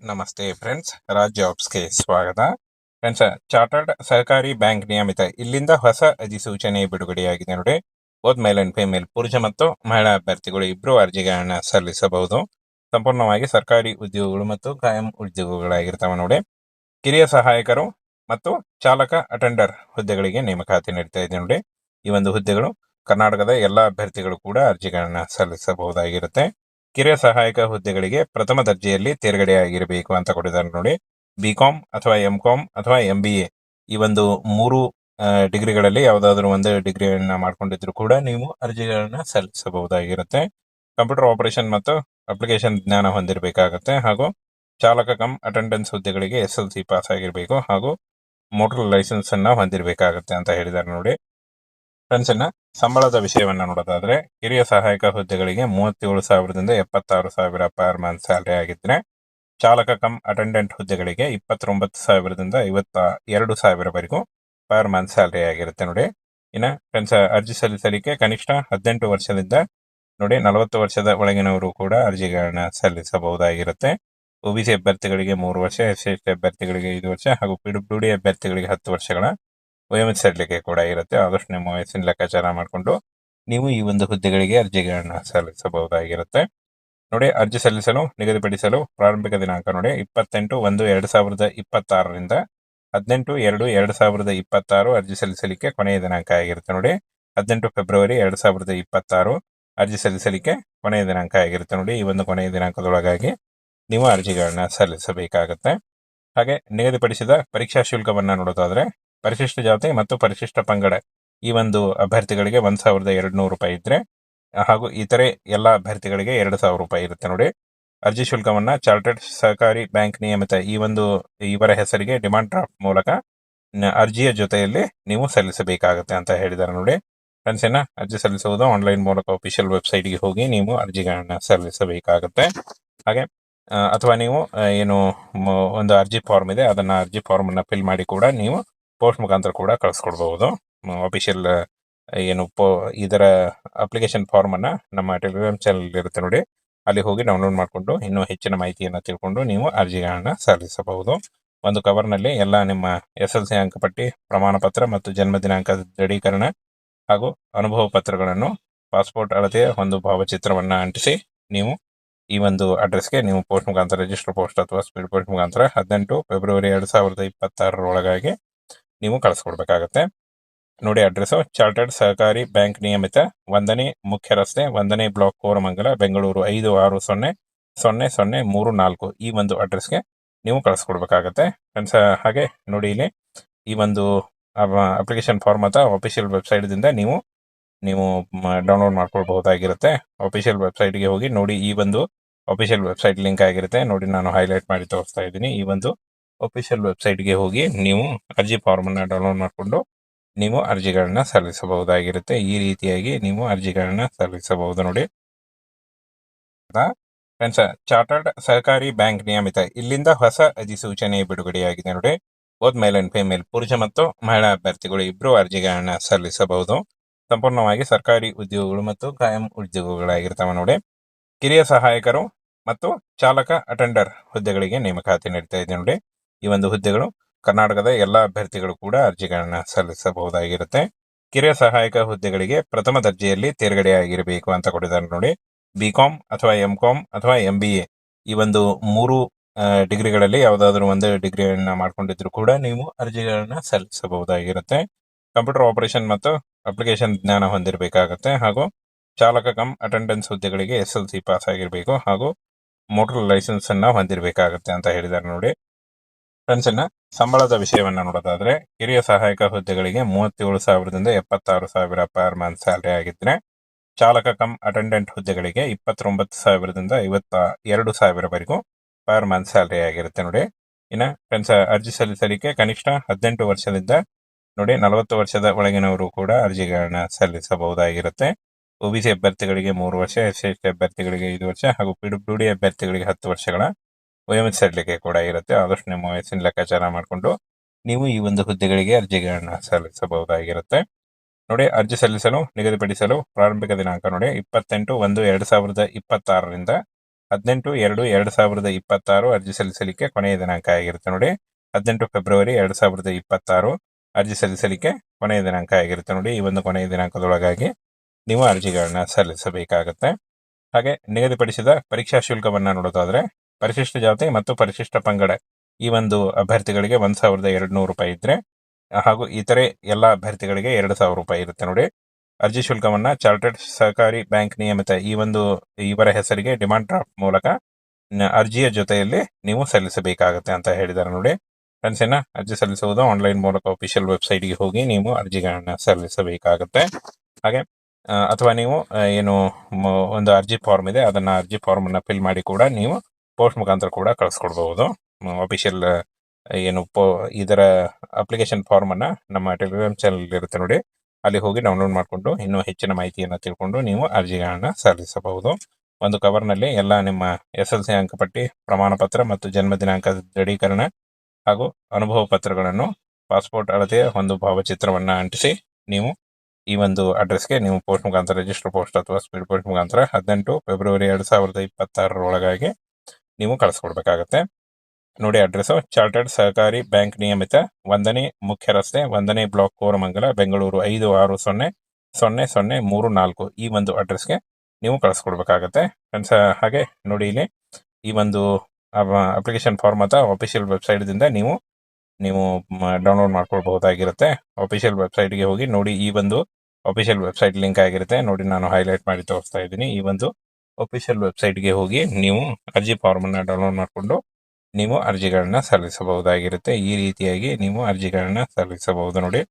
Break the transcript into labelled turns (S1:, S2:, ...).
S1: ನಮಸ್ತೆ ಫ್ರೆಂಡ್ಸ್ ರಾಜ್ ಜಾಬ್ಸ್ಗೆ ಸ್ವಾಗತ. Friends chartered ಸರ್ಕಾರಿ ಬ್ಯಾಂಕ್ ನಿಯಮಿತ. ಇಲ್ಲಿಂದ ಹೊಸ ಅಧಿಸೂಚನೆ ಬಿಡುಗಡೆಯಾಗಿದೆ ನೋಡಿ. ಓದ್ ಮೇಲ್ ಅಂಡ್ ಫೀಮೇಲ್ ಪುರುಷ ಮತ್ತು ಮಹಿಳಾ ಅಭ್ಯರ್ಥಿಗಳು ಇಬ್ಬರು ಅರ್ಜಿಗಳನ್ನ ಸಲ್ಲಿಸಬಹುದು. ಸಂಪೂರ್ಣವಾಗಿ ಸರ್ಕಾರಿ ಉದ್ಯೋಗಗಳು ಮತ್ತು ಕಾಯಂ ಉದ್ಯೋಗಗಳಾಗಿರ್ತವೆ ನೋಡಿ. ಕಿರಿಯ ಸಹಾಯಕರು ಮತ್ತು ಚಾಲಕ ಅಟೆಂಡರ್ ಹುದ್ದೆಗಳಿಗೆ ನೇಮಕಾತಿ ನೀಡ್ತಾ ಇದೆ ನೋಡಿ. ಈ ಒಂದು ಹುದ್ದೆಗಳು ಕರ್ನಾಟಕದ ಎಲ್ಲಾ ಅಭ್ಯರ್ಥಿಗಳು ಕೂಡ ಅರ್ಜಿಗಳನ್ನ ಸಲ್ಲಿಸಬಹುದಾಗಿರುತ್ತೆ. ಕಿರಿಯ ಸಹಾಯಕ ಹುದ್ದೆಗಳಿಗೆ ಪ್ರಥಮ ದರ್ಜೆಯಲ್ಲಿ ತೇರ್ಗಡೆಯಾಗಿರಬೇಕು ಅಂತ ಕೊಟ್ಟಿದ್ದಾರೆ ನೋಡಿ. ಬಿ ಕಾಮ್ ಅಥವಾ ಎಂ ಕಾಮ್ ಅಥವಾ ಎಂ ಬಿ ಎ ಈ ಒಂದು ಮೂರು ಡಿಗ್ರಿಗಳಲ್ಲಿ ಯಾವುದಾದ್ರೂ ಒಂದು ಡಿಗ್ರಿಯನ್ನ ಮಾಡ್ಕೊಂಡಿದ್ರು ಕೂಡ ನೀವು ಅರ್ಜಿಗಳನ್ನ ಸಲ್ಲಿಸಬಹುದಾಗಿರುತ್ತೆ. ಕಂಪ್ಯೂಟರ್ ಆಪರೇಷನ್ ಮತ್ತು ಅಪ್ಲಿಕೇಶನ್ ಜ್ಞಾನ ಹೊಂದಿರಬೇಕಾಗುತ್ತೆ ಹಾಗೂ ಚಾಲಕ ಕಮ್ ಅಟೆಂಡೆನ್ಸ್ ಹುದ್ದೆಗಳಿಗೆ ಎಸ್ ಎಲ್ ಸಿ ಪಾಸ್ ಆಗಿರಬೇಕು ಹಾಗೂ ಮೋಟರ್ ಲೈಸೆನ್ಸ್ ಅನ್ನ ಹೊಂದಿರಬೇಕಾಗುತ್ತೆ ಅಂತ ಹೇಳಿದ್ದಾರೆ ನೋಡಿ. ಫ್ರೆಂಡ್ಸ್ ಇನ್ನು ಸಂಬಳದ ವಿಷಯವನ್ನ ನೋಡೋದಾದ್ರೆ, ಹಿರಿಯ ಸಹಾಯಕ ಹುದ್ದೆಗಳಿಗೆ ಮೂವತ್ತೇಳು ಸಾವಿರದಿಂದ ಎಪ್ಪತ್ತಾರು ಸಾವಿರ ಪರ್ ಮಂತ್ ಸ್ಯಾಲರಿ ಆಗಿದ್ರೆ, ಚಾಲಕ ಕಮ್ ಅಟೆಂಡೆಂಟ್ ಹುದ್ದೆಗಳಿಗೆ ಇಪ್ಪತ್ತೊಂಬತ್ತು ಸಾವಿರದಿಂದ ಐವತ್ತ ಎರಡು ಸಾವಿರವರೆಗೂ ಪರ್ ಮಂತ್ ಸ್ಯಾಲರಿ ಆಗಿರುತ್ತೆ ನೋಡಿ. ಇನ್ನ ಫ್ರೆಂಡ್ಸ್ ಅರ್ಜಿ ಸಲ್ಲಿಸಲಿಕ್ಕೆ ಕನಿಷ್ಠ ಹದಿನೆಂಟು ವರ್ಷದಿಂದ ನೋಡಿ, ನಲವತ್ತು ವರ್ಷದ ಒಳಗಿನವರು ಕೂಡ ಅರ್ಜಿಗಳನ್ನ ಸಲ್ಲಿಸಬಹುದಾಗಿರುತ್ತೆ. ಒಬಿಸಿ ಅಭ್ಯರ್ಥಿಗಳಿಗೆ ಮೂರು ವರ್ಷ, ಎಸ್ ಸಿ ಅಭ್ಯರ್ಥಿಗಳಿಗೆ ಐದು ವರ್ಷ ಹಾಗೂ ಪಿಡಬ್ಲ್ಯೂ ಡಿ ಅಭ್ಯರ್ಥಿಗಳಿಗೆ ಹತ್ತು ವರ್ಷಗಳ ವಯೋಮಿತಿ ಸಡಿಲಿಕೆ ಕೂಡ ಇರುತ್ತೆ. ಆದಷ್ಟು ನಿಮ್ಮ ವಯಸ್ಸಿನ ಲೆಕ್ಕಾಚಾರ ಮಾಡಿಕೊಂಡು ನೀವು ಈ ಒಂದು ಹುದ್ದೆಗಳಿಗೆ ಅರ್ಜಿಗಳನ್ನು ಸಲ್ಲಿಸಬಹುದಾಗಿರುತ್ತೆ. ನೋಡಿ, ಅರ್ಜಿ ಸಲ್ಲಿಸಲು, ನಿಗದಿಪಡಿಸಲು ಪ್ರಾರಂಭಿಕ ದಿನಾಂಕ ನೋಡಿ, ಇಪ್ಪತ್ತೆಂಟು ಒಂದು ಎರಡು ಸಾವಿರದ ಇಪ್ಪತ್ತಾರರಿಂದ ಹದಿನೆಂಟು ಎರಡು ಎರಡು ಸಾವಿರದ ಇಪ್ಪತ್ತಾರು ಅರ್ಜಿ ಸಲ್ಲಿಸಲಿಕ್ಕೆ ಕೊನೆಯ ದಿನಾಂಕ ಆಗಿರುತ್ತೆ ನೋಡಿ. ಹದಿನೆಂಟು ಫೆಬ್ರವರಿ ಎರಡು ಸಾವಿರದ ಇಪ್ಪತ್ತಾರು ಅರ್ಜಿ ಸಲ್ಲಿಸಲಿಕ್ಕೆ ಕೊನೆಯ ದಿನಾಂಕ ಆಗಿರುತ್ತೆ ನೋಡಿ. ಈ ಒಂದು ಕೊನೆಯ ದಿನಾಂಕದೊಳಗಾಗಿ ನೀವು ಅರ್ಜಿಗಳನ್ನ ಸಲ್ಲಿಸಬೇಕಾಗುತ್ತೆ. ಹಾಗೆ ನಿಗದಿಪಡಿಸಿದ ಪರೀಕ್ಷಾ ಶುಲ್ಕವನ್ನು ನೋಡೋದಾದ್ರೆ ಪರಿಶಿಷ್ಟ ಜಾತಿ ಮತ್ತು ಪರಿಶಿಷ್ಟ ಪಂಗಡ ಈ ಒಂದು ಅಭ್ಯರ್ಥಿಗಳಿಗೆ ಒಂದ್ ಸಾವಿರದ ಎರಡು ನೂರು ರೂಪಾಯಿ ಇದ್ರೆ, ಹಾಗೂ ಇತರೆ ಎಲ್ಲ ಅಭ್ಯರ್ಥಿಗಳಿಗೆ ಎರಡು ಸಾವಿರ ರೂಪಾಯಿ ಇರುತ್ತೆ ನೋಡಿ. ಅರ್ಜಿ ಶುಲ್ಕವನ್ನು ಚಾರ್ಟರ್ಡ್ ಸಹಕಾರಿ ಬ್ಯಾಂಕ್ ನಿಯಮಿತ ಈ ಒಂದು ಇವರ ಹೆಸರಿಗೆ ಡಿಮಾಂಡ್ ಡ್ರಾಫ್ಟ್ ಮೂಲಕ ಅರ್ಜಿಯ ಜೊತೆಯಲ್ಲಿ ನೀವು ಸಲ್ಲಿಸಬೇಕಾಗುತ್ತೆ ಅಂತ ಹೇಳಿದ್ದಾರೆ ನೋಡಿ. ಫ್ರೆಂಡ್ಸ್ ಏನ? ಅರ್ಜಿ ಸಲ್ಲಿಸುವುದು ಆನ್ಲೈನ್ ಮೂಲಕ ಅಫಿಷಿಯಲ್ ವೆಬ್ಸೈಟ್ಗೆ ಹೋಗಿ ನೀವು ಅರ್ಜಿಗಳನ್ನ ಸಲ್ಲಿಸಬೇಕಾಗುತ್ತೆ. ಹಾಗೆ ಅಥವಾ ನೀವು ಏನು ಒಂದು ಅರ್ಜಿ ಫಾರ್ಮ್ ಇದೆ, ಅದನ್ನ ಅರ್ಜಿ ಫಾರ್ಮ್ ಅನ್ನ ಫಿಲ್ ಮಾಡಿ ಕೂಡ ನೀವು ಪೋಸ್ಟ್ ಮುಖಾಂತರ ಕೂಡ ಕಳಿಸ್ಕೊಡ್ಬಹುದು ಅಫಿಷಿಯಲ್ ಏನು ಪೋ, ಇದರ ಅಪ್ಲಿಕೇಶನ್ ಫಾರ್ಮ್ ಅನ್ನ ನಮ್ಮ ಟೆಲಿಗ್ರಾಮ್ ಚಾನಲ್ ಇರುತ್ತೆ ನೋಡಿ. ಅಲ್ಲಿ ಹೋಗಿ ಡೌನ್ಲೋಡ್ ಮಾಡಿಕೊಂಡು ಇನ್ನೂ ಹೆಚ್ಚಿನ ಮಾಹಿತಿಯನ್ನು ತಿಳ್ಕೊಂಡು ನೀವು ಅರ್ಜಿಗಳನ್ನು ಸಲ್ಲಿಸಬಹುದು. ಒಂದು ಕವರ್ನಲ್ಲಿ ಎಲ್ಲ ನಿಮ್ಮ ಎಸ್ ಎಲ್ ಸಿ ಅಂಕಪಟ್ಟಿ ಪ್ರಮಾಣ ಪತ್ರ ಮತ್ತು ಜನ್ಮ ದಿನಾಂಕದ ದೃಢೀಕರಣ ಹಾಗೂ ಅನುಭವ ಪತ್ರಗಳನ್ನು ಪಾಸ್ಪೋರ್ಟ್ ಅಳತೆಯ ಒಂದು ಭಾವಚಿತ್ರವನ್ನ ಅಂಟಿಸಿ ನೀವು ಈ ಒಂದು ಅಡ್ರೆಸ್ಗೆ ನೀವು ಪೋಸ್ಟ್ ಮುಖಾಂತರ ರಿಜಿಸ್ಟರ್ ಪೋಸ್ಟ್ ಅಥವಾ ಸ್ಪೀಡ್ ಪೋಸ್ಟ್ ಮುಖಾಂತರ ಹದಿನೆಂಟು ಫೆಬ್ರವರಿ ಎರಡು ಸಾವಿರದ ಇಪ್ಪತ್ತಾರರೊಳಗಾಗಿ ನೀವು ಕಳಿಸ್ಕೊಡ್ಬೇಕಾಗತ್ತೆ. ನೋಡಿ ಅಡ್ರೆಸ್ ಚಾರ್ಟರ್ಡ್ ಸಹಕಾರಿ ಬ್ಯಾಂಕ್ ನಿಯಮಿತ, ಒಂದನೇ ಮುಖ್ಯ ರಸ್ತೆ, ಒಂದನೇ ಬ್ಲಾಕ್ ಕೋರಮಂಗಲ, ಬೆಂಗಳೂರು ಐದು ಆರು ಸೊನ್ನೆ ಸೊನ್ನೆ ಸೊನ್ನೆ ಮೂರು ನಾಲ್ಕು ಈ ಒಂದು ಅಡ್ರೆಸ್ಗೆ ನೀವು ಕಳಿಸ್ಕೊಡ್ಬೇಕಾಗತ್ತೆ. ಫ್ರೆಂಡ್ಸ್, ಹಾಗೆ ನೋಡಿ ಇಲ್ಲಿ ಈ ಒಂದು ಅಪ್ಲಿಕೇಶನ್ ಫಾರ್ಮ್ ಅಥವಾ ಅಫಿಷಿಯಲ್ ವೆಬ್ಸೈಟ್ದಿಂದ ನೀವು ನೀವು ಡೌನ್ಲೋಡ್ ಮಾಡ್ಕೊಳ್ಬಹುದಾಗಿರುತ್ತೆ. ಅಫಿಷಿಯಲ್ ವೆಬ್ಸೈಟ್ಗೆ ಹೋಗಿ ನೋಡಿ ಈ ಒಂದು ಅಫಿಷಿಯಲ್ ವೆಬ್ಸೈಟ್ ಲಿಂಕ್ ಆಗಿರುತ್ತೆ. ನೋಡಿ ನಾನು ಹೈಲೈಟ್ ಮಾಡಿ ತೋರಿಸ್ತಾ ಇದ್ದೀನಿ ಈ ಒಂದು ಅಫಿಷಿಯಲ್ ವೆಬ್ಸೈಟ್ಗೆ ಹೋಗಿ ನೀವು ಅರ್ಜಿ ಫಾರ್ಮ್ ಅನ್ನ ಡೌನ್ಲೋಡ್ ಮಾಡಿಕೊಂಡು ನೀವು ಅರ್ಜಿಗಳನ್ನ ಸಲ್ಲಿಸಬಹುದಾಗಿರುತ್ತೆ. ಈ ರೀತಿಯಾಗಿ ನೀವು ಅರ್ಜಿಗಳನ್ನ ಸಲ್ಲಿಸಬಹುದು ನೋಡಿ. ಫ್ರೆಂಡ್ಸ್ ಚಾರ್ಟರ್ಡ್ ಸಹಕಾರಿ ಬ್ಯಾಂಕ್ ನಿಯಮಿತ. ಇಲ್ಲಿಂದ ಹೊಸ ಅಧಿಸೂಚನೆ ಬಿಡುಗಡೆಯಾಗಿದೆ ನೋಡಿ. ಬೋತ್ ಮೇಲ್ ಅಂಡ್ ಫಿಮೇಲ್ ಪುರುಷ ಮತ್ತು ಮಹಿಳಾ ಅಭ್ಯರ್ಥಿಗಳು ಇಬ್ಬರು ಅರ್ಜಿಗಳನ್ನ ಸಲ್ಲಿಸಬಹುದು. ಸಂಪೂರ್ಣವಾಗಿ ಸರ್ಕಾರಿ ಉದ್ಯೋಗಗಳು ಮತ್ತು ಕಾಯಂ ಉದ್ಯೋಗಗಳಾಗಿರ್ತವೆ ನೋಡಿ. ಕಿರಿಯ ಸಹಾಯಕರು ಮತ್ತು ಚಾಲಕ ಅಟೆಂಡರ್ ಹುದ್ದೆಗಳಿಗೆ ನೇಮಕಾತಿ ನೀಡ್ತಾ ಇದೆ ನೋಡಿ. ಈ ಒಂದು ಹುದ್ದೆಗಳು ಕರ್ನಾಟಕದ ಎಲ್ಲಾ ಅಭ್ಯರ್ಥಿಗಳು ಕೂಡ ಅರ್ಜಿಗಳನ್ನ ಸಲ್ಲಿಸಬಹುದಾಗಿರುತ್ತೆ. ಕಿರಿಯ ಸಹಾಯಕ ಹುದ್ದೆಗಳಿಗೆ ಪ್ರಥಮ ದರ್ಜೆಯಲ್ಲಿ ತೇರ್ಗಡೆಯಾಗಿರಬೇಕು ಅಂತ ಕೊಟ್ಟಿದ್ದಾರೆ ನೋಡಿ. ಬಿ ಕಾಮ್ ಅಥವಾ ಎಂ ಕಾಮ್ ಅಥವಾ ಎಂ ಬಿ ಎ ಈ ಒಂದು ಮೂರು ಡಿಗ್ರಿಗಳಲ್ಲಿ ಯಾವುದಾದ್ರೂ ಒಂದು ಡಿಗ್ರಿಯನ್ನ ಮಾಡ್ಕೊಂಡಿದ್ರು ಕೂಡ ನೀವು ಅರ್ಜಿಗಳನ್ನ ಸಲ್ಲಿಸಬಹುದಾಗಿರುತ್ತೆ. ಕಂಪ್ಯೂಟರ್ ಆಪರೇಷನ್ ಮತ್ತು ಅಪ್ಲಿಕೇಶನ್ ಜ್ಞಾನ ಹೊಂದಿರಬೇಕಾಗತ್ತೆ ಹಾಗೂ ಚಾಲಕ ಕಮ್ ಅಟೆಂಡೆನ್ಸ್ ಹುದ್ದೆಗಳಿಗೆ ಎಸ್ ಎಲ್ ಸಿ ಪಾಸ್ ಆಗಿರಬೇಕು ಹಾಗೂ ಮೋಟರ್ ಲೈಸೆನ್ಸ್ ಅನ್ನ ಹೊಂದಿರಬೇಕಾಗುತ್ತೆ ಅಂತ ಹೇಳಿದ್ದಾರೆ ನೋಡಿ. ಫ್ರೆಂಡ್ಸ್ ಇನ್ನ ಸಂಬಳದ ವಿಷಯವನ್ನ ನೋಡೋದಾದ್ರೆ, ಹಿರಿಯ ಸಹಾಯಕ ಹುದ್ದೆಗಳಿಗೆ ಮೂವತ್ತೇಳು ಸಾವಿರದಿಂದ ಎಪ್ಪತ್ತಾರು ಸಾವಿರ ಪರ್ ಮಂತ್ ಸ್ಯಾಲರಿ ಆಗಿದ್ರೆ, ಚಾಲಕ ಕಮ್ ಅಟೆಂಡೆಂಟ್ ಹುದ್ದೆಗಳಿಗೆ ಇಪ್ಪತ್ತೊಂಬತ್ತು ಸಾವಿರದಿಂದ ಐವತ್ತ ಎರಡು ಸಾವಿರವರೆಗೂ ಪರ್ ಮಂತ್ ಸ್ಯಾಲರಿ ಆಗಿರುತ್ತೆ ನೋಡಿ. ಇನ್ನ ಫ್ರೆಂಡ್ಸ್, ಅರ್ಜಿ ಸಲ್ಲಿಸಲಿಕ್ಕೆ ಕನಿಷ್ಠ ಹದಿನೆಂಟು ವರ್ಷದಿಂದ ನೋಡಿ, ನಲವತ್ತು ವರ್ಷದ ಒಳಗಿನವರು ಕೂಡ ಅರ್ಜಿಗಳನ್ನ ಸಲ್ಲಿಸಬಹುದಾಗಿರುತ್ತೆ. ಒಬಿಸಿ ಅಭ್ಯರ್ಥಿಗಳಿಗೆ ಮೂರು ವರ್ಷ, ಎಸ್ ಅಭ್ಯರ್ಥಿಗಳಿಗೆ ಐದು ವರ್ಷ ಹಾಗೂ ಡಿ ಅಭ್ಯರ್ಥಿಗಳಿಗೆ ಹತ್ತು ವರ್ಷಗಳ ವಯೋಮಿತಿ ಸಡಿಲಿಕೆ ಕೂಡ ಇರುತ್ತೆ. ಆದಷ್ಟು ನಿಮ್ಮ ವಯಸ್ಸಿನ ಲೆಕ್ಕಾಚಾರ ಮಾಡಿಕೊಂಡು ನೀವು ಈ ಒಂದು ಹುದ್ದೆಗಳಿಗೆ ಅರ್ಜಿಗಳನ್ನು ಸಲ್ಲಿಸಬಹುದಾಗಿರುತ್ತೆ. ನೋಡಿ, ಅರ್ಜಿ ಸಲ್ಲಿಸಲು, ನಿಗದಿಪಡಿಸಲು ಪ್ರಾರಂಭಿಕ ದಿನಾಂಕ ನೋಡಿ, ಇಪ್ಪತ್ತೆಂಟು ಒಂದು ಎರಡು ಸಾವಿರದ ಇಪ್ಪತ್ತಾರರಿಂದ ಹದಿನೆಂಟು ಎರಡು ಎರಡು ಸಾವಿರದ ಇಪ್ಪತ್ತಾರು ಅರ್ಜಿ ಸಲ್ಲಿಸಲಿಕ್ಕೆ ಕೊನೆಯ ದಿನಾಂಕ ಆಗಿರುತ್ತೆ ನೋಡಿ. ಹದಿನೆಂಟು ಫೆಬ್ರವರಿ ಎರಡು ಸಾವಿರದ ಇಪ್ಪತ್ತಾರು ಅರ್ಜಿ ಸಲ್ಲಿಸಲಿಕ್ಕೆ ಕೊನೆಯ ದಿನಾಂಕ ಆಗಿರುತ್ತೆ ನೋಡಿ. ಈ ಒಂದು ಕೊನೆಯ ದಿನಾಂಕದೊಳಗಾಗಿ ನೀವು ಅರ್ಜಿಗಳನ್ನ ಸಲ್ಲಿಸಬೇಕಾಗುತ್ತೆ. ಹಾಗೆ ನಿಗದಿಪಡಿಸಿದ ಪರೀಕ್ಷಾ ಶುಲ್ಕವನ್ನು ನೋಡೋದಾದ್ರೆ ಪರಿಶಿಷ್ಟ ಜಾತಿ ಮತ್ತು ಪರಿಶಿಷ್ಟ ಪಂಗಡ ಈ ಒಂದು ಅಭ್ಯರ್ಥಿಗಳಿಗೆ ಒಂದ್ ಸಾವಿರದ ಎರಡು ನೂರು ರೂಪಾಯಿ ಇದ್ರೆ, ಹಾಗೂ ಇತರೆ ಎಲ್ಲ ಅಭ್ಯರ್ಥಿಗಳಿಗೆ ಎರಡು ಸಾವಿರ ರೂಪಾಯಿ ಇರುತ್ತೆ ನೋಡಿ. ಅರ್ಜಿ ಶುಲ್ಕವನ್ನ ಚಾರ್ಟರ್ಡ್ ಸಹಕಾರಿ ಬ್ಯಾಂಕ್ ನಿಯಮಿತ ಈ ಒಂದು ಇವರ ಹೆಸರಿಗೆ ಡಿಮಾಂಡ್ ಡ್ರಾಫ್ಟ್ ಮೂಲಕ ಅರ್ಜಿಯ ಜೊತೆಯಲ್ಲಿ ನೀವು ಸಲ್ಲಿಸಬೇಕಾಗುತ್ತೆ ಅಂತ ಹೇಳಿದ್ದಾರೆ ನೋಡಿ. ಫ್ರೆಂಡ್ಸ್ ಇನ್ನ ಅರ್ಜಿ ಸಲ್ಲಿಸುವುದು ಆನ್ಲೈನ್ ಮೂಲಕ ಅಫಿಷಿಯಲ್ ವೆಬ್ಸೈಟ್ಗೆ ಹೋಗಿ ನೀವು ಅರ್ಜಿಗಳನ್ನ ಸಲ್ಲಿಸಬೇಕಾಗುತ್ತೆ. ಹಾಗೆ ಅಥವಾ ನೀವು ಏನು ಒಂದು ಅರ್ಜಿ ಫಾರ್ಮ್ ಇದೆ, ಅದನ್ನ ಅರ್ಜಿ ಫಾರ್ಮ್ ಅನ್ನ ಫಿಲ್ ಮಾಡಿ ಕೂಡ ನೀವು ಪೋಸ್ಟ್ ಮುಖಾಂತರ ಕೂಡ ಕಳಿಸ್ಕೊಡ್ಬಹುದು ಅಫಿಷಿಯಲ್ ಏನು ಪೋ, ಇದರ ಅಪ್ಲಿಕೇಶನ್ ಫಾರ್ಮ್ ಅನ್ನ ನಮ್ಮ ಟೆಲಿಗ್ರಾಮ್ ಚಾನಲ್ ಇರುತ್ತೆ ನೋಡಿ. ಅಲ್ಲಿ ಹೋಗಿ ಡೌನ್ಲೋಡ್ ಮಾಡಿಕೊಂಡು ಇನ್ನೂ ಹೆಚ್ಚಿನ ಮಾಹಿತಿಯನ್ನು ತಿಳ್ಕೊಂಡು ನೀವು ಅರ್ಜಿಗಳನ್ನು ಸಲ್ಲಿಸಬಹುದು. ಒಂದು ಕವರ್ನಲ್ಲಿ ಎಲ್ಲ ನಿಮ್ಮ ಎಸ್ ಎಲ್ ಸಿ ಅಂಕಪಟ್ಟಿ ಪ್ರಮಾಣ ಪತ್ರ ಮತ್ತು ಜನ್ಮ ದಿನಾಂಕದ ದೃಢೀಕರಣ ಹಾಗೂ ಅನುಭವ ಪತ್ರಗಳನ್ನು ಪಾಸ್ಪೋರ್ಟ್ ಅಳತೆಯ ಒಂದು ಭಾವಚಿತ್ರವನ್ನು ಅಂಟಿಸಿ ನೀವು ಈ ಒಂದು ಅಡ್ರೆಸ್ಗೆ ನೀವು ಪೋಸ್ಟ್ ಮುಖಾಂತರ ರಿಜಿಸ್ಟರ್ ಪೋಸ್ಟ್ ಅಥವಾ ಸ್ಪೀಡ್ ಪೋಸ್ಟ್ ಮುಖಾಂತರ ಹದಿನೆಂಟು ಫೆಬ್ರವರಿ ಎರಡು ಸಾವಿರದ ಇಪ್ಪತ್ತಾರರ ಒಳಗಾಗಿ ನೀವು ಕಳಿಸ್ಕೊಡ್ಬೇಕಾಗತ್ತೆ. ನೋಡಿ ಅಡ್ರೆಸ್ಸು. ಚಾರ್ಟರ್ಡ್ ಸಹಕಾರಿ ಬ್ಯಾಂಕ್ ನಿಯಮಿತ ಒಂದನೇ ಮುಖ್ಯ ರಸ್ತೆ, ಒಂದನೇ ಬ್ಲಾಕ್ ಕೋರಮಂಗಲ, ಬೆಂಗಳೂರು ಐದು ಆರು ಸೊನ್ನೆ ಸೊನ್ನೆ ಸೊನ್ನೆ ಮೂರು ನಾಲ್ಕು ಈ ಒಂದು ಅಡ್ರೆಸ್ಗೆ ನೀವು ಕಳಿಸ್ಕೊಡ್ಬೇಕಾಗತ್ತೆ. ಫ್ರೆಂಡ್ಸ್, ಹಾಗೆ ನೋಡಿ ಇಲ್ಲಿ ಈ ಒಂದು ಅಪ್ಲಿಕೇಶನ್ ಫಾರ್ಮ್ ಅಥವಾ ಅಫಿಷಿಯಲ್ ವೆಬ್ಸೈಟ್ದಿಂದ ನೀವು ನೀವು ಡೌನ್ಲೋಡ್ ಮಾಡ್ಕೊಳ್ಬಹುದಾಗಿರುತ್ತೆ. ಅಫಿಷಿಯಲ್ ವೆಬ್ಸೈಟ್ಗೆ ಹೋಗಿ ನೋಡಿ ಈ ಒಂದು ಅಫಿಷಿಯಲ್ ವೆಬ್ಸೈಟ್ ಲಿಂಕ್ ಆಗಿರುತ್ತೆ. ನೋಡಿ ನಾನು ಹೈಲೈಟ್ ಮಾಡಿ ತೋರಿಸ್ತಾ ಇದ್ದೀನಿ. ಈ ಒಂದು ಅಫಿಷಿಯಲ್ ವೆಬ್ಸೈಟ್ಗೆ ಹೋಗಿ ನೀವು ಅರ್ಜಿ ಫಾರ್ಮ್ ಅನ್ನ ಡೌನ್ಲೋಡ್ ಮಾಡಿಕೊಂಡು ನೀವು ಅರ್ಜಿಗಳನ್ನ ಸಲ್ಲಿಸಬಹುದಾಗಿರುತ್ತೆ. ಈ ರೀತಿಯಾಗಿ ನೀವು ಅರ್ಜಿಗಳನ್ನ ಸಲ್ಲಿಸಬಹುದು ನೋಡಿ.